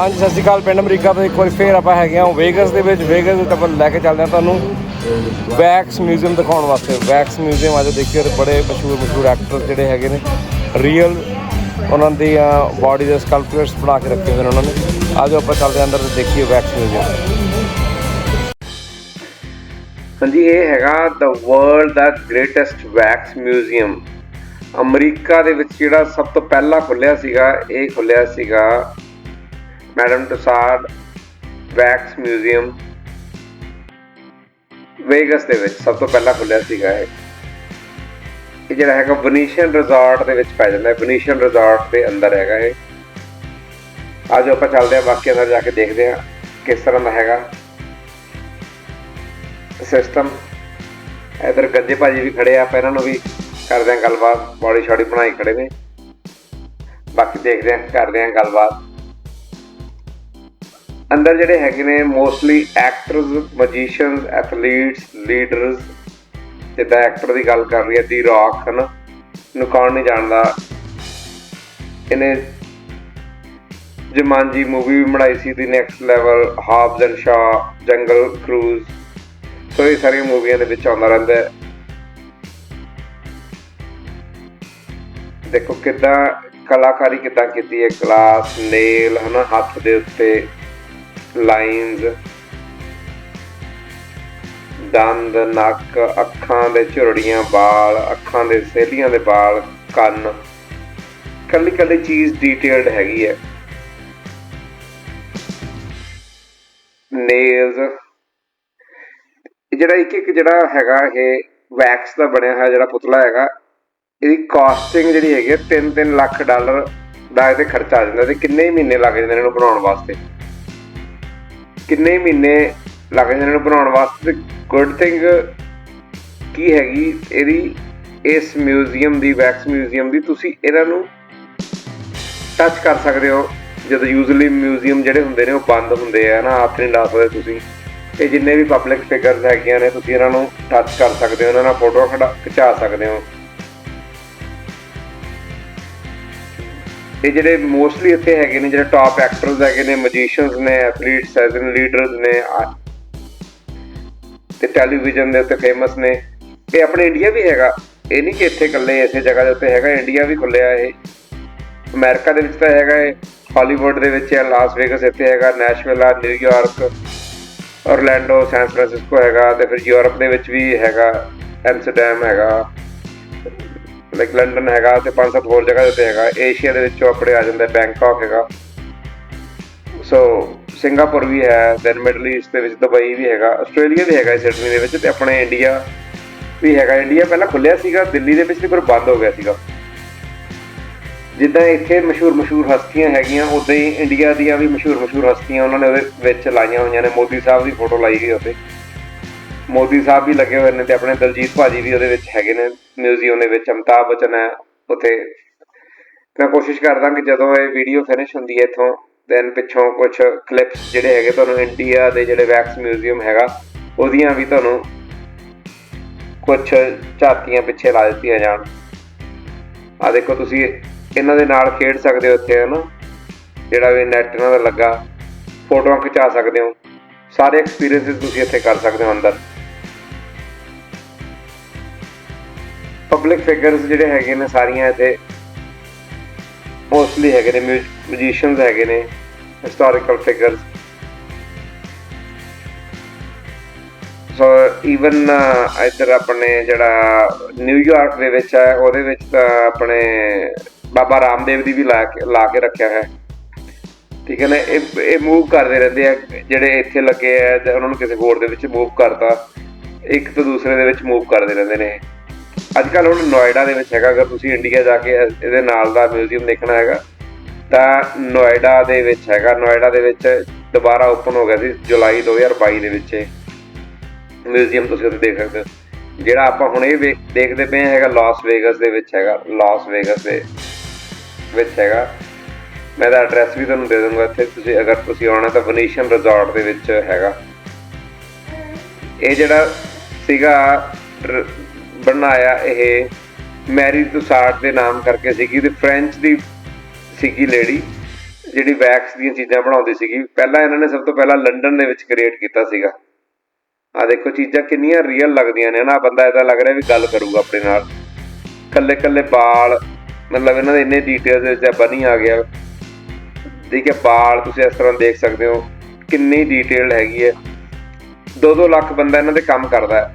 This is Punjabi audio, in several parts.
ਹਾਂਜੀ, ਸਤਿ ਸ਼੍ਰੀ ਅਕਾਲ, ਪਿੰਡ ਅਮਰੀਕਾ ਤੋਂ ਇੱਕ ਵਾਰੀ ਫੇਰ ਆਪਾਂ ਹੈਗੇ ਹਾਂ ਵੇਗਸ ਦੇ ਵਿੱਚ। ਵੇਗਸ ਦੇ ਆਪਾਂ ਲੈ ਕੇ ਚੱਲਦੇ ਹਾਂ ਤੁਹਾਨੂੰ ਵੈਕਸ ਮਿਊਜ਼ੀਅਮ ਦਿਖਾਉਣ ਵਾਸਤੇ। ਵੈਕਸ ਮਿਊਜ਼ੀਅਮ ਆਜੋ ਦੇਖਿਓ ਬੜੇ ਮਸ਼ਹੂਰ ਮਸ਼ਹੂਰ ਐਕਟਰ ਜਿਹੜੇ ਹੈਗੇ ਨੇ ਰੀਅਲ ਉਹਨਾਂ ਦੀ ਬਾਡੀ ਦੇ ਸਕਲਪਚਰਸ ਬਣਾ ਕੇ ਰੱਖੇ ਹੋਏ ਨੇ ਉਹਨਾਂ ਨੇ। ਆਜੋ ਆਪਾਂ ਚੱਲਦੇ ਹਾਂ ਅੰਦਰ ਤੇ ਦੇਖੀਏ ਵੈਕਸ ਮਿਊਜ਼ੀਅਮ ਹਾਂਜੀ, ਇਹ ਹੈਗਾ ਦ ਵਰਲਡ ਦਾ ਗ੍ਰੇਟੈਸਟ ਵੈਕਸ ਮਿਊਜ਼ੀਅਮ ਅਮਰੀਕਾ ਦੇ ਵਿੱਚ ਜਿਹੜਾ ਸਭ ਤੋਂ ਪਹਿਲਾਂ ਖੁੱਲਿਆ ਸੀਗਾ, ਇਹ ਖੁੱਲਿਆ ਸੀਗਾ Madame Tussauds wax museum, Vegas ਦੇ ਵਿੱਚ ਸਭ ਤੋਂ ਪਹਿਲਾਂ ਖੁੱਲਿਆ ਸੀਗਾ ਇਹ। ਇਹ ਜਿਹੜਾ ਹੈਗਾ ਵਨੀਸ਼ੀਅਨ ਰਿਜ਼ੋਰਟ ਦੇ ਵਿੱਚ ਪੈ ਜਾਂਦਾ ਹੈ। ਵਨੀਸ਼ੀਅਨ ਰਿਜ਼ੋਰਟ ਦੇ ਅੰਦਰ ਹੈਗਾ ਇਹ। ਅੱਜ ਆਪਾਂ ਚੱਲਦੇ ਹਾਂ ਬਾਕੀ ਅੰਦਰ ਜਾ ਕੇ ਦੇਖਦੇ ਹਾਂ ਕਿਸ ਤਰ੍ਹਾਂ ਦਾ ਹੈਗਾ ਸਿਸਟਮ ਇਧਰ ਗੱਜੇ ਭਾਜੀ ਵੀ ਖੜੇ ਆ, ਆਪਾਂ ਇਹਨਾਂ ਨੂੰ ਵੀ ਕਰਦੇ ਹਾਂ ਗੱਲਬਾਤ। ਬੋਡੀ ਸ਼ਾਡੀ ਬਣਾਈ ਖੜੇ ਨੇ। ਬਾਕੀ ਦੇਖਦੇ ਹਾਂ, ਕਰਦੇ ਹਾਂ ਗੱਲਬਾਤ। ਅੰਦਰ ਜਿਹੜੇ ਹੈਗੇ ਨੇ mostly actors magicians athletes leaders ਜਿੱਦਾਂ ਐਕਟਰ ਦੀ ਗੱਲ ਕਰ ਰਹੀ ਹੈ ਦੀ ਰੌਕ ਹਨ? ਨੂੰ ਕੌਣ ਨਹੀਂ ਜਾਣਦਾ? ਇਹਨੇ ਜਮਾਂਜੀ ਮੂਵੀ ਵੀ ਬਣਾਈ ਸੀ the next level Hobbs and Shaw jungle cruise so ਇਹ ਸਾਰੀਆਂ ਮੂਵੀਆਂ ਦੇ ਵਿੱਚ ਆਉਂਦਾ ਰਹਿੰਦਾ ਹੈ। ਦੇਖੋ ਕਿਦਾਂ ਕਲਾਕਾਰੀ ਕਿਦਾਂ ਕੀਤੀ ਹੈ ਕਲਾਸ ਨੇਲ ਹਨਾ, ਹੱਥ ਦੇ ਉੱਤੇ। ਲਾਈਨਸ ਦੰਦ, ਨੱਕ, ਅੱਖਾਂ ਦੇ ਝੁਰੜੀਆਂ ਵਾਲ, ਅੱਖਾਂ ਦੇ ਸੇਲੀਆਂ ਦੇ ਵਾਲ, ਕੰਨ। ਕੱਲੀ ਕੱਲੀ ਚੀਜ਼ ਡੀਟੇਲਡ ਹੈਗੀ ਹੈ। ਨੇਲਸ ਜਿਹੜਾ ਇੱਕ ਇੱਕ ਜਿਹੜਾ ਹੈਗਾ ਇਹ ਵੈਕਸ ਦਾ ਬਣਿਆ ਹੋਇਆ ਜਿਹੜਾ ਪੁਤਲਾ ਹੈਗਾ, ਇਹਦੀ ਕਾਸਟਿੰਗ ਜਿਹੜੀ ਹੈਗੀ 3-3 ਲੱਖ ਡਾਲਰ ਦਾ ਇਹਦੇ ਖਰਚਾ ਆ ਜਾਂਦਾ ਤੇ ਕਿੰਨੇ ਮਹੀਨੇ ਲੱਗ ਜਾਂਦੇ ਨੇ ਇਹਨੂੰ ਬਣਾਉਣ ਵਾਸਤੇ। ਕਿੰਨੇ ਮਹੀਨੇ ਲੱਗ ਜਾਂਦੇ ਨੇ ਇਹਨੂੰ ਬਣਾਉਣ ਵਾਸਤੇ ਗੁੱਡ ਥਿੰਗ ਕੀ ਹੈਗੀ ਇਹਦੀ, ਇਸ ਮਿਊਜ਼ੀਅਮ ਦੀ ਵੈਕਸ ਮਿਊਜ਼ੀਅਮ ਦੀ, ਤੁਸੀਂ ਇਹਨਾਂ ਨੂੰ ਟੱਚ ਕਰ ਸਕਦੇ ਹੋ। ਜਦੋਂ ਯੂਜ਼ੂਅਲੀ ਮਿਊਜ਼ੀਅਮ ਜਿਹੜੇ ਹੁੰਦੇ ਨੇ ਉਹ ਬੰਦ ਹੁੰਦੇ ਆ ਨਾ ਹੱਥ ਨਹੀਂ ਲਾ ਸਕਦੇ ਤੁਸੀਂ। ਇਹ ਜਿੰਨੇ ਵੀ ਪਬਲਿਕ ਫਿਗਰਸ ਹੈਗੀਆਂ ਨੇ, ਤੁਸੀਂ ਇਹਨਾਂ ਨੂੰ ਟੱਚ ਕਰ ਸਕਦੇ ਹੋ, ਇਹਨਾਂ ਨਾਲ ਫੋਟੋ ਖਿਚਾ ਸਕਦੇ ਹੋ। ਇਹ ਜਿਹੜੇ ਮੋਸਟਲੀ ਇੱਥੇ ਹੈਗੇ ਨੇ, ਜਿਹੜੇ ਟਾਪ ਐਕਟਰਸ ਹੈਗੇ ਨੇ ਮੈਜੀਸ਼ੀਅਨਸ ਨੇ ਐਥਲੀਟਸ ਹੈਗੇ ਲੀਡਰਸ ਨੇ ਤੇ ਟੈਲੀਵਿਜ਼ਨ ਦੇ ਉੱਤੇ ਫੇਮਸ ਨੇ। ਇਹ ਆਪਣੇ ਇੰਡੀਆ ਵੀ ਹੈਗਾ। ਇਹ ਨਹੀਂ ਕਿ ਇੱਥੇ ਇਕੱਲੇ ਇਸੇ ਜਗ੍ਹਾ ਦੇ ਉੱਤੇ ਹੈਗਾ ਇੰਡੀਆ ਵੀ ਖੁੱਲਿਆ ਇਹ। ਅਮਰੀਕਾ ਦੇ ਵਿੱਚ ਤਾਂ ਹੈਗਾ ਇਹ ਹਾਲੀਵੁੱਡ ਦੇ ਵਿੱਚ ਹੈ ਲਾਸ ਵੇਗਸ ਇੱਥੇ ਹੈਗਾ ਨੈਸ਼ਵਿਲ ਆ ਨਿਊਯਾਰਕ ਔਰਲੈਂਡੋ ਸੈਨ ਫਰਾਂਸਿਸਕੋ ਹੈਗਾ, ਤੇ ਫਿਰ ਯੂਰਪ ਦੇ ਵਿੱਚ ਵੀ ਹੈਗਾ ਐਮਸਟਰਡਮ ਹੈਗਾ। ਲਾਈਕ ਲੰਡਨ ਹੈਗਾ ਤੇ ਪੰਜ ਸੱਤ ਹੋਰ ਜਗ੍ਹਾ ਦੇ ਹੈਗਾ। ਏਸ਼ੀਆ ਦੇ ਵਿੱਚੋਂ ਆਪਣੇ ਆ ਜਾਂਦਾ ਬੈਂਕਾਕ ਹੈਗਾ। ਸੋ ਸਿੰਗਾਪੁਰ ਵੀ ਹੈ ਦੈਨ ਮਿਡਲ ਈਸਟ ਦੇ ਵਿੱਚ ਦੁਬਈ ਵੀ ਹੈਗਾ ਆਸਟ੍ਰੇਲੀਆ ਵੀ ਹੈਗਾ ਸਿਡਨੀ ਦੇ ਵਿੱਚ ਤੇ ਆਪਣੇ ਇੰਡੀਆ ਵੀ ਹੈਗਾ। ਇੰਡੀਆ ਪਹਿਲਾਂ ਖੁੱਲਿਆ ਸੀਗਾ, ਦਿੱਲੀ ਦੇ ਵਿੱਚ ਤੇ ਫਿਰ ਬੰਦ ਹੋ ਗਿਆ ਸੀਗਾ। ਜਿੱਦਾਂ ਇੱਥੇ ਮਸ਼ਹੂਰ ਮਸ਼ਹੂਰ ਹਸਤੀਆਂ ਹੈਗੀਆਂ, ਉਦਾਂ ਹੀ ਇੰਡੀਆ ਦੀਆਂ ਵੀ ਮਸ਼ਹੂਰ ਮਸ਼ਹੂਰ ਹਸਤੀਆਂ ਉਹਨਾਂ ਨੇ ਉਹਦੇ ਵਿੱਚ ਲਾਈਆਂ ਹੋਈਆਂ ਨੇ। ਮੋਦੀ ਸਾਹਿਬ ਦੀ ਫੋਟੋ ਲਾਈ ਗਈ ਉੱਤੇ ਮੋਦੀ ਸਾਹਿਬ ਵੀ ਲੱਗੇ ਹੋਏ ਨੇ ਤੇ ਆਪਣੇ ਦਲਜੀਤ ਭਾਜੀ ਵੀ ਉਹਦੇ ਵਿੱਚ ਹੈਗੇ ਨੇ, ਮਿਊਜ਼ੀਅਮ ਦੇ ਵਿੱਚ ਅਮਤਾਬ ਬਚਨ ਹੈ ਉੱਥੇ। ਮੈਂ ਕੋਸ਼ਿਸ਼ ਕਰਦਾ ਕਿ ਜਦੋਂ ਇਹ ਵੀਡੀਓ ਫਿਨਿਸ਼ ਹੁੰਦੀ ਹੈ ਇਥੋਂ ਦੈਨ ਪਿੱਛੋਂ ਕੁਝ ਕਲਿੱਪਸ ਜਿਹੜੇ ਹੈਗੇ ਤੁਹਾਨੂੰ ਇੰਡੀਆ ਦੇ ਜਿਹੜੇ ਵੈਕਸ ਮਿਊਜ਼ੀਅਮ ਹੈਗਾ, ਉਹਦੀਆਂ ਵੀ ਤੁਹਾਨੂੰ ਕੁਝ ਝਾਤੀਆਂ ਪਿੱਛੇ ਲਾ ਦਿੱਤੀਆਂ ਜਾਣ। ਆ ਦੇਖੋ ਤੁਸੀਂ, ਇਹਨਾਂ ਦੇ ਨਾਲ ਖੇਡ ਸਕਦੇ ਹੋ ਇੱਥੇ, ਹਨਾ? ਜਿਹੜਾ ਵੀ ਨੈਟ ਇਹਨਾਂ ਦਾ ਲੱਗਾ, ਫੋਟੋਆਂ ਖਿਚਾ ਸਕਦੇ ਹੋ। ਸਾਰੇ ਐਕਸਪੀਰੀਐਂਸਸ ਤੁਸੀਂ ਇੱਥੇ ਕਰ ਸਕਦੇ ਹੋ ਅੰਦਰ। ਪਬਲਿਕ ਫਿਗਰਸ ਜਿਹੜੇ ਹੈਗੇ ਨੇ ਸਾਰੀਆਂ ਇੱਥੇ ਮੋਸਟਲੀ ਹੈਗੇ ਨੇ ਮਿਊਜ਼ੀਸ਼ੀਅਨਸ ਹੈਗੇ ਨੇ ਹਿਸਟੋਰੀਕਲ ਫਿਗਰਸ ਸੋ ਇਵਨ ਇੱਧਰ ਆਪਣੇ ਜਿਹੜਾ ਨਿਊਯਾਰਕ ਦੇ ਵਿੱਚ ਹੈ, ਉਹਦੇ ਵਿੱਚ ਤਾਂ ਆਪਣੇ ਬਾਬਾ ਰਾਮਦੇਵ ਦੀ ਵੀ ਲਾ ਕੇ ਲਾ ਕੇ ਰੱਖਿਆ ਹੈ। ਠੀਕ ਹੈ ਨਾ, ਇਹ ਇਹ ਮੂਵ ਕਰਦੇ ਰਹਿੰਦੇ ਆ, ਜਿਹੜੇ ਇੱਥੇ ਲੱਗੇ ਆ ਜਾਂ ਉਹਨਾਂ ਨੂੰ ਕਿਸੇ ਹੋਰ ਦੇ ਵਿੱਚ ਮੂਵ ਕਰਤਾ, ਇੱਕ ਤੋਂ ਦੂਸਰੇ ਦੇ ਵਿੱਚ ਮੂਵ ਕਰਦੇ ਰਹਿੰਦੇ ਨੇ। ਅੱਜ ਕੱਲ ਹੁਣ ਨੋਇਡਾ ਦੇ ਵਿੱਚ ਹੈਗਾ, ਅਗਰ ਤੁਸੀਂ ਇੰਡੀਆ ਜਾ ਕੇ ਇਹਦੇ ਨਾਲ ਦਾ ਮਿਊਜ਼ੀਅਮ ਦੇਖਣਾ ਹੈਗਾ, ਤਾਂ ਨੋਇਡਾ ਦੇ ਵਿੱਚ ਹੈਗਾ, ਨੋਇਡਾ ਦੇ ਵਿੱਚ ਦੁਬਾਰਾ ਓਪਨ ਹੋ ਗਿਆ ਸੀ ਜੁਲਾਈ 2022 ਦੇ ਵਿੱਚ ਮਿਊਜ਼ੀਅਮ, ਤੁਸੀਂ ਉੱਥੇ ਦੇਖ ਸਕਦੇ ਹੋ। ਜਿਹੜਾ ਆਪਾਂ ਹੁਣ ਇਹ ਦੇਖਦੇ ਪਏ ਹੈਗਾ, ਲਾਸ ਵੇਗਸ ਦੇ ਵਿੱਚ ਹੈਗਾ, ਲਾਸ ਵੇਗਸ ਦੇ ਵਿੱਚ ਹੈਗਾ। ਮੈਂ ਇਹਦਾ ਐਡਰੈਸ ਵੀ ਤੁਹਾਨੂੰ ਦੇ ਦੂੰਗਾ ਇੱਥੇ, ਤੁਸੀਂ ਅਗਰ ਤੁਸੀਂ ਆਉਣਾ ਤਾਂ ਵਨੀਸ਼ੀਅਨ ਰਿਜ਼ੋਰਟ ਦੇ ਵਿੱਚ ਹੈਗਾ। ਇਹ ਜਿਹੜਾ ਸੀਗਾ ਬਣਾਇਆ ਇਹ ਮੈਰੀ ਤੁਸਾਰਟ ਦੇ ਨਾਮ ਕਰਕੇ ਸੀਗੀ ਤੇ ਫ੍ਰੈਂਚ ਦੀ ਸੀਗੀ ਲੇਡੀ, ਜਿਹੜੀ ਵੈਕਸ ਦੀਆਂ ਚੀਜ਼ਾਂ ਬਣਾਉਂਦੀ ਸੀਗੀ। ਪਹਿਲਾਂ ਇਹਨਾਂ ਨੇ ਸਭ ਤੋਂ ਪਹਿਲਾਂ ਲੰਡਨ ਦੇ ਵਿੱਚ ਕ੍ਰੀਏਟ ਕੀਤਾ ਸੀਗਾ। ਆ ਦੇਖੋ, ਚੀਜ਼ਾਂ ਕਿੰਨੀਆਂ ਰੀਅਲ ਲੱਗਦੀਆਂ ਨੇ ਨਾ ਬੰਦਾ ਇਹਦਾ ਲੱਗ ਰਿਹਾ ਵੀ ਗੱਲ ਕਰੂਗਾ ਆਪਣੇ ਨਾਲ। ਕੱਲੇ ਕੱਲੇ ਬਾਲ, ਮਤਲਬ ਇਹਨਾਂ ਦੇ ਇੰਨੇ ਡਿਟੇਲਸ ਦੇ ਵਿੱਚ ਬਣੀ ਆ ਗਿਆ। ਠੀਕ ਹੈ, ਬਾਲ ਤੁਸੀਂ ਇਸ ਤਰ੍ਹਾਂ ਦੇਖ ਸਕਦੇ ਹੋ। ਕਿੰਨੀ ਡਿਟੇਲ ਹੈਗੀ ਹੈ। 2-2 ਲੱਖ ਬੰਦਾ ਇਹਨਾਂ ਦੇ ਕੰਮ ਕਰਦਾ ਹੈ।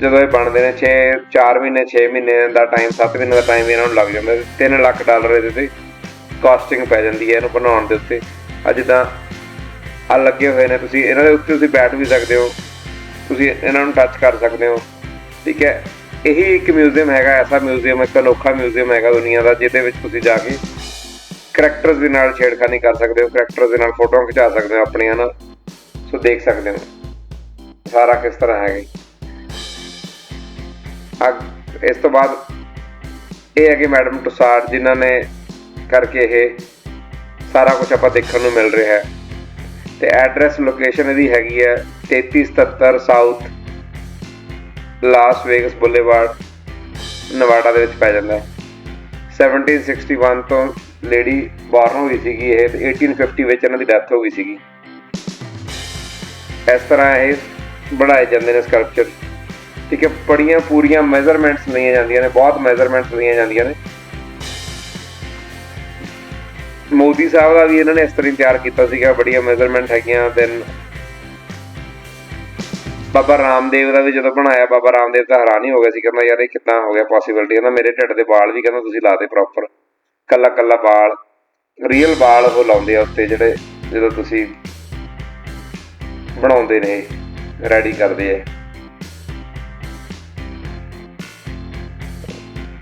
ਜਦੋਂ ਇਹ ਬਣਦੇ ਨੇ 6 4 ਮਹੀਨੇ 6 ਮਹੀਨੇ ਦਾ ਟਾਈਮ 7 ਮਹੀਨੇ ਦਾ ਟਾਈਮ ਇਹਨਾਂ ਨੂੰ ਲੱਗ ਜਾਂਦਾ 3 ਲੱਖ ਡਾਲਰ ਇਹਦੇ ਤੇ ਕਾਸਟਿੰਗ ਪੈ ਜਾਂਦੀ ਹੈ ਇਹਨੂੰ ਬਣਾਉਣ ਦੇ ਉੱਤੇ। ਅੱਜ ਤਾਂ ਆ ਲੱਗੇ ਹੋਏ ਨੇ ਤੁਸੀਂ, ਇਹਨਾਂ ਦੇ ਉੱਤੇ ਤੁਸੀਂ ਬੈਠ ਵੀ ਸਕਦੇ ਹੋ। ਤੁਸੀਂ ਇਹਨਾਂ ਨੂੰ ਟੱਚ ਕਰ ਸਕਦੇ ਹੋ। ਠੀਕ ਹੈ, ਇਹੀ ਇੱਕ ਮਿਊਜ਼ੀਅਮ ਹੈਗਾ, ਐਸਾ ਮਿਊਜ਼ੀਅਮ ਇੱਕ ਅਨੋਖਾ ਮਿਊਜ਼ੀਅਮ ਹੈਗਾ ਦੁਨੀਆ ਦਾ, ਜਿਹਦੇ ਵਿੱਚ ਤੁਸੀਂ ਜਾ ਕੇ ਕਰੈਕਟਰਸ ਦੇ ਨਾਲ ਛੇੜਖਾਨੀ ਕਰ ਸਕਦੇ ਹੋ ਕਰੈਕਟਰਸ ਦੇ ਨਾਲ ਫੋਟੋਆਂ ਖਿਚਾ ਸਕਦੇ ਹੋ, ਆਪਣੀਆਂ ਨਾਲ। ਸੋ ਦੇਖ ਸਕਦੇ ਹੋ। ਸਾਰਾ ਕਿਸ ਤਰ੍ਹਾਂ ਹੈਗਾ ਅੱਗ ਇਸ ਤੋਂ ਬਾਅਦ ਇਹ ਹੈ ਕਿ ਮੈਡਮ ਟੁਸਾਰ ਜਿਨ੍ਹਾਂ ਨੇ ਕਰਕੇ ਇਹ ਸਾਰਾ ਕੁਝ ਆਪਾਂ ਦੇਖਣ ਨੂੰ ਮਿਲ ਰਿਹਾ ਹੈ। ਤੇ ਐਡਰੈਸ ਲੋਕੇਸ਼ਨ ਇਹਦੀ ਹੈਗੀ ਹੈ 3377 South Las Vegas Boulevard, Nevada ਦੇ ਵਿੱਚ ਪੈ ਜਾਂਦਾ ਹੈ। 1761 ਤੋਂ ਲੇਡੀ ਬਾਰਨ ਹੋਈ ਸੀਗੀ ਇਹ, ਤੇ 1850 ਵਿੱਚ ਇਹਨਾਂ ਦੀ ਡੈਥ ਹੋ ਗਈ ਸੀਗੀ। ਇਸ ਤਰ੍ਹਾਂ ਇਹ ਬਣਾਏ ਜਾਂਦੇ ਨੇ ਸਕਲਪਚਰ ਠੀਕ ਹੈ ਬੜੀਆਂ ਪੂਰੀਆਂ ਮੈਜ਼ਰਮੈਂਟਸ ਲਈਆਂ ਜਾਂਦੀਆਂ ਨੇ, ਬਹੁਤ ਮੈਜ਼ਰਮੈਂਟਸ ਲਈਆਂ ਜਾਂਦੀਆਂ ਨੇ। ਮੋਦੀ ਸਾਹਿਬ ਦਾ ਵੀ ਇਹਨਾਂ ਨੇ ਇਸ ਤਰ੍ਹਾਂ ਤਿਆਰ ਕੀਤਾ ਸੀਗਾ, ਬੜੀਆਂ ਮੈਜ਼ਰਮੈਂਟ ਹੈਗੀਆਂ ਦੈਨ ਬਾਬਾ ਰਾਮਦੇਵ ਦਾ ਵੀ ਜਦੋਂ ਬਣਾਇਆ, ਬਾਬਾ ਰਾਮਦੇਵ ਤਾਂ ਹੈਰਾਨ ਹੀ ਹੋ ਗਿਆ ਸੀ, ਕਹਿੰਦਾ ਯਾਰ ਇਹ ਕਿੱਦਾਂ ਹੋ ਗਿਆ ਪੋਸੀਬਿਲਟੀ ਕਹਿੰਦਾ ਮੇਰੇ ਢਿੱਡ ਦੇ ਵਾਲ ਵੀ ਕਹਿੰਦਾ ਤੁਸੀਂ ਲਾਦੇ ਪ੍ਰੋਪਰ ਕੱਲਾ ਕੱਲਾ ਵਾਲ ਰੀਅਲ ਵਾਲ ਉਹ ਲਾਉਂਦੇ ਆ ਉੱਤੇ ਜਿਹੜੇ, ਜਦੋਂ ਤੁਸੀਂ ਬਣਾਉਂਦੇ ਨੇ ਰੈਡੀ ਕਰਦੇ ਆ।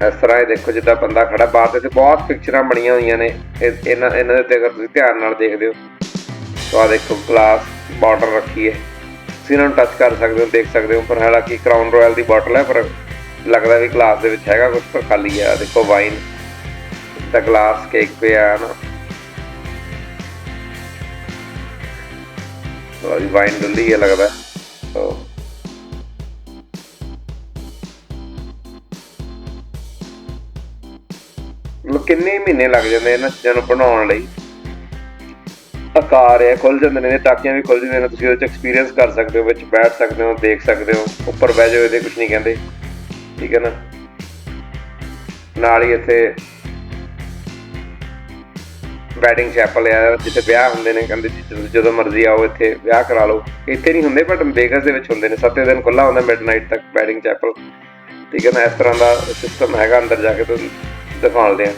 ਇਸ ਤਰ੍ਹਾਂ ਇਹ ਦੇਖੋ ਜਿੱਦਾਂ ਬੰਦਾ ਖੜਾ ਬਾਹਰ ਤੇ ਇੱਥੇ ਬਹੁਤ ਪਿਕਚਰਾਂ ਬਣੀਆਂ ਹੋਈਆਂ ਨੇ। ਇਹ- ਇਹਨਾਂ ਇਹਨਾਂ ਦੇ ਉੱਤੇ ਅਗਰ ਤੁਸੀਂ ਧਿਆਨ ਨਾਲ ਦੇਖਦੇ ਹੋ, ਤਾਂ ਆ ਦੇਖੋ ਗਲਾਸ ਬਾਟਲ ਰੱਖੀ ਹੈ। ਤੁਸੀਂ ਇਹਨਾਂ ਨੂੰ ਟੱਚ ਕਰ ਸਕਦੇ ਹੋ, ਦੇਖ ਸਕਦੇ ਹੋ, ਪਰ ਹਾਲਾਂਕਿ ਕਰਾਊਨ ਰਾਇਲ ਦੀ ਬਾਟਲ ਹੈ, ਪਰ ਲੱਗਦਾ ਵੀ ਗਲਾਸ ਦੇ ਵਿੱਚ ਹੈਗਾ ਕੁਝ ਪਰ ਖਾਲੀ ਹੈ। ਆਹ ਦੇਖੋ ਵਾਈਨ ਦਾ ਗਲਾਸ ਕੇਕ ਪਿਆ ਹੈ ਨਾ। ਉਹ ਵਾਈਨ ਡੁੱਲੀ ਹੈ ਲੱਗਦਾ। ਸੋ ਕਿੰਨੇ ਮਹੀਨੇ ਲੱਗ ਜਾਂਦੇ ਇਹਨਾਂ ਚੀਜ਼ਾਂ ਨੂੰ ਬਣਾਉਣ ਲਈ? ਆਕਾਰ ਹੈ ਖੁੱਲ ਜਾਂਦੇ ਨੇ ਟਾਕੀਆਂ ਵੀ ਖੁੱਲ ਜਾਂਦੀਆਂ ਨੇ, ਤੁਸੀਂ ਉਹਦੇ ਚ ਐਕਸਪੀਰੀਅੰਸ ਕਰ ਸਕਦੇ ਹੋ, ਵਿੱਚ ਬੈਠ ਸਕਦੇ ਹੋ, ਦੇਖ ਸਕਦੇ ਹੋ, ਉੱਪਰ ਬਹਿ ਜਾਓ, ਇਹਦੇ ਕੁਝ ਨਹੀਂ ਕਹਿੰਦੇ। ਠੀਕ ਹੈ ਨਾ? ਨਾਲ ਹੀ ਇੱਥੇ ਵੈਡਿੰਗ ਚੈਪਲ ਆ, ਜਿੱਥੇ ਵਿਆਹ ਹੁੰਦੇ ਨੇ, ਕਹਿੰਦੇ ਜਦੋਂ ਮਰਜ਼ੀ ਆਓ ਇੱਥੇ, ਵਿਆਹ ਕਰਾ ਲਓ। ਇੱਥੇ ਨਹੀਂ ਹੁੰਦੇ ਬਟ ਬੇਗਸ ਦੇ ਵਿੱਚ ਹੁੰਦੇ ਨੇ। ਸੱਤੇ ਦਿਨ ਖੁੱਲਾ ਹੁੰਦਾ ਮਿਡਨਾਈਟ ਤੱਕ ਵੈਡਿੰਗ ਚੈਪਲ ਠੀਕ ਹੈ ਨਾ? ਇਸ ਤਰ੍ਹਾਂ ਦਾ ਸਿਸਟਮ ਹੈਗਾ ਅੰਦਰ ਜਾ ਕੇ, ਤੁਹਾਨੂੰ ਦਿਖਾਉਂਦੇ ਆ।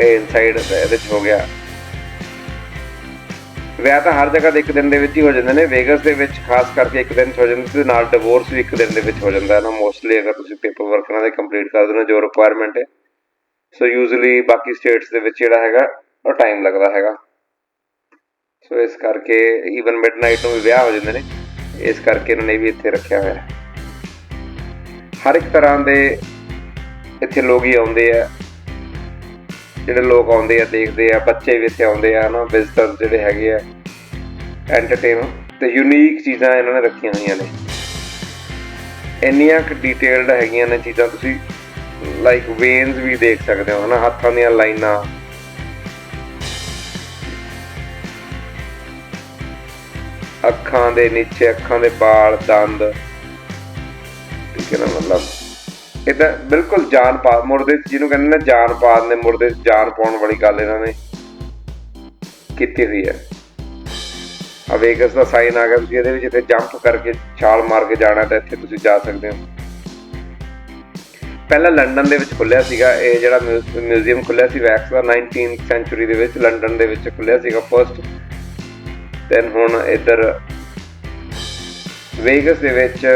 ਇਨਸਾਈਡ ਇਹਦੇ ਚ ਹੋ ਗਿਆ। ਵਿਆਹ ਤਾਂ ਹਰ ਜਗ੍ਹਾ ਦੇ ਇੱਕ ਦਿਨ ਦੇ ਵਿੱਚ ਹੀ ਹੋ ਜਾਂਦੇ ਨੇ। ਵੇਗਸ ਦੇ ਵਿੱਚ ਖਾਸ ਕਰਕੇ ਇੱਕ ਦਿਨ ਹੋ ਜਾਂਦੇ ਤੇ ਨਾਲ ਡਿਵੋਰਸ ਵੀ ਇੱਕ ਦਿਨ ਦੇ ਵਿੱਚ ਹੋ ਜਾਂਦਾ ਹੈ ਨਾ। ਮੋਸਟਲੀ ਅਗਰ ਤੁਸੀਂ ਪੇਪਰ ਵਰਕ ਨਾਲ ਕੰਪਲੀਟ ਕਰ ਦਿੰਦੇ ਹੋ, ਜੋ ਰਿਕੁਆਇਰਮੈਂਟ ਹੈ। ਸੋ ਯੂਜ਼ੂਲੀ ਬਾਕੀ ਸਟੇਟਸ ਦੇ ਵਿੱਚ ਜਿਹੜਾ ਹੈਗਾ, ਉਹ ਟਾਈਮ ਲੱਗਦਾ ਹੈਗਾ। ਸੋ ਇਸ ਕਰਕੇ ਈਵਨ ਮਿਡਨਾਈਟ ਨੂੰ ਵੀ ਵਿਆਹ ਹੋ ਜਾਂਦੇ ਨੇ। ਇਸ ਕਰਕੇ ਇਹਨਾਂ ਨੇ ਵੀ ਇੱਥੇ ਰੱਖਿਆ ਹੋਇਆ ਹੈ। ਹਰ ਇੱਕ ਤਰ੍ਹਾਂ ਦੇ ਇੱਥੇ ਲੋਕ ਹੀ ਆਉਂਦੇ ਆ। ਜਿਹੜੇ ਲੋਕ ਆਉਂਦੇ ਆ, ਦੇਖਦੇ ਆ, ਬੱਚੇ ਵੀ ਇੱਥੇ ਆਉਂਦੇ ਆ ਨਾ ਵਿਜ਼ਟਰ ਜਿਹੜੇ ਹੈਗੇ ਆ ਐਂਟਰਟੇਨ ਤੇ ਯੂਨੀਕ ਚੀਜ਼ਾਂ ਇਹਨਾਂ ਨੇ ਰੱਖੀਆਂ ਹੋਈਆਂ ਨੇ। ਇੰਨੀਆਂ ਕੁ ਡਿਟੇਲਡ ਹੈਗੀਆਂ ਨੇ ਚੀਜ਼ਾਂ, ਤੁਸੀਂ ਲਾਈਕ ਵੇਨਸ ਵੀ ਦੇਖ ਸਕਦੇ ਹੋ, ਹਨਾ, ਹੱਥਾਂ ਦੀਆਂ ਲਾਈਨਾਂ। ਅੱਖਾਂ ਦੇ ਨੀਚੇ, ਅੱਖਾਂ ਦੇ ਬਾਲ, ਦੰਦ। ਠੀਕ ਹੈ ਨਾ, ਮਤਲਬ ਇਹ ਬਿਲਕੁਲ ਜਾਨ ਪਾ, ਮੁਰਦੇ ਜਿਹਨੂੰ ਕਹਿੰਦੇ ਨੇ ਜਾਨ ਪਾ ਨੇ ਮੁਰਦੇ ਜਾਨ ਪਾਉਣ ਵਾਲੀ ਗੱਲ ਇਹਨਾਂ ਨੇ ਕੀਤੀ ਹੋਈ ਹੈ। ਆ ਵੇਗਸ ਦਾ ਸਾਈਨ ਆ ਗਿਆ, ਤੁਸੀਂ ਇਹਦੇ ਵਿੱਚ ਇੱਥੇ ਜੰਪ ਕਰਕੇ ਛਾਲ ਮਾਰ ਕੇ ਜਾਣਾ ਤਾਂ ਇੱਥੇ ਤੁਸੀਂ ਜਾ ਸਕਦੇ ਹੋ। ਪਹਿਲਾਂ ਲੰਡਨ ਦੇ ਵਿੱਚ ਖੁੱਲਿਆ ਸੀਗਾ, ਇਹ ਜਿਹੜਾ ਮਿਊਜ਼ੀਅਮ ਖੁੱਲਿਆ ਸੀ ਵੈਕਸ ਦਾ 19th ਸੈਂਚੁਰੀ ਦੇ ਵਿੱਚ ਲੰਡਨ ਦੇ ਵਿੱਚ ਖੁੱਲਿਆ ਸੀਗਾ ਫਰਸਟ ਦੈਨ ਹੁਣ ਇੱਧਰ ਵੇਗਸ ਦੇ ਵਿੱਚ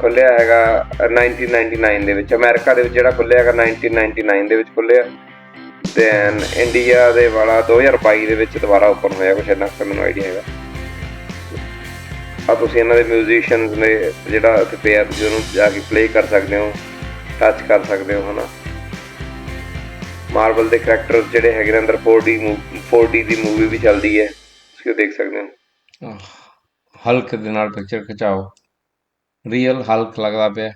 ਖੁੱਲਿਆ ਹੈਗਾ 1999 ਦੇ ਵਿੱਚ, ਅਮਰੀਕਾ ਦੇ ਵਿੱਚ ਜਿਹੜਾ ਖੁੱਲਿਆ ਹੈਗਾ 1999 ਦੇ ਵਿੱਚ ਖੁੱਲਿਆ ਦੈਨ ਇੰਡੀਆ ਦੇ ਵਾਲਾ 2022 ਦੇ ਵਿੱਚ ਦੁਬਾਰਾ ਓਪਨ ਹੋਇਆ, ਕੁਛ ਇੰਨਾ ਮੈਨੂੰ ਆਈਡੀਆ ਹੈਗਾ। ਆ ਤੁਸੀਂ ਇਹਨਾਂ ਦੇ ਮਿਊਜ਼ੀਸ਼ੀਅਨਸ ਨੇ ਜਿਹੜਾ ਉੱਥੇ ਪਿਆ, ਤੁਸੀਂ ਉਹਨੂੰ ਜਾ ਕੇ ਪਲੇ ਕਰ ਸਕਦੇ ਹੋ ਟੱਚ ਕਰ ਸਕਦੇ ਹੋ, ਹਨਾ। ਮਾਰਵਲ ਦੇ ਕਰੈਕਟਰਸ ਜਿਹੜੇ ਹੈਗੇ ਨੇ ਅੰਦਰ 4D ਮੂ- 4D ਦੀ ਮੂਵੀ ਵੀ ਚੱਲਦੀ ਹੈ, ਤੁਸੀਂ ਉਹ ਦੇਖ ਸਕਦੇ ਹੋ। ਹਲਕ ਦੇ ਨਾਲ ਪਿਕਚਰ ਖਿਚਾਓ। ਰੀਅਲ ਹਲਕ ਲੱਗਦਾ ਪਿਆ।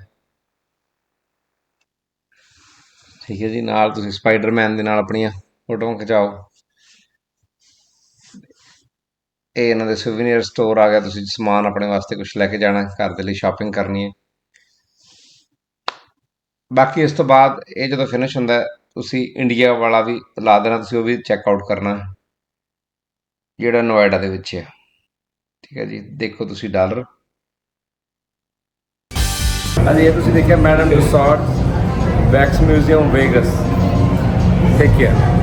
ਠੀਕ ਹੈ ਜੀ, ਨਾਲ ਤੁਸੀਂ ਸਪਾਈਡਰਮੈਨ ਦੇ ਨਾਲ ਆਪਣੀਆਂ ਫੋਟੋਆਂ ਖਿਚਾਓ। ਇਹ ਇਹਨਾਂ ਦੇ ਸੁਵੀਨੀਅਰ ਸਟੋਰ ਆ ਗਿਆ, ਤੁਸੀਂ ਸਮਾਨ ਆਪਣੇ ਵਾਸਤੇ ਕੁਝ ਲੈ ਕੇ ਜਾਣਾ, ਘਰ ਦੇ ਲਈ ਸ਼ਾਪਿੰਗ ਕਰਨੀ ਹੈ। ਬਾਕੀ ਇਸ ਤੋਂ ਬਾਅਦ ਇਹ ਜਦੋਂ ਫਿਨਿਸ਼ ਹੁੰਦਾ, ਤੁਸੀਂ ਇੰਡੀਆ ਵਾਲਾ ਵੀ ਲਾ ਦੇਣਾ, ਤੁਸੀਂ ਉਹ ਵੀ ਚੈੱਕ ਆਊਟ ਕਰਨਾ, ਜਿਹੜਾ ਨੋਇਡਾ ਦੇ ਵਿੱਚ ਹੈ ਠੀਕ ਹੈ ਜੀ, ਦੇਖੋ ਤੁਸੀਂ ਡਾਲਰ। ਹਾਂਜੀ, ਇਹ ਤੁਸੀਂ ਦੇਖਿਆ, madame resort, wax museum, Vegas. Take care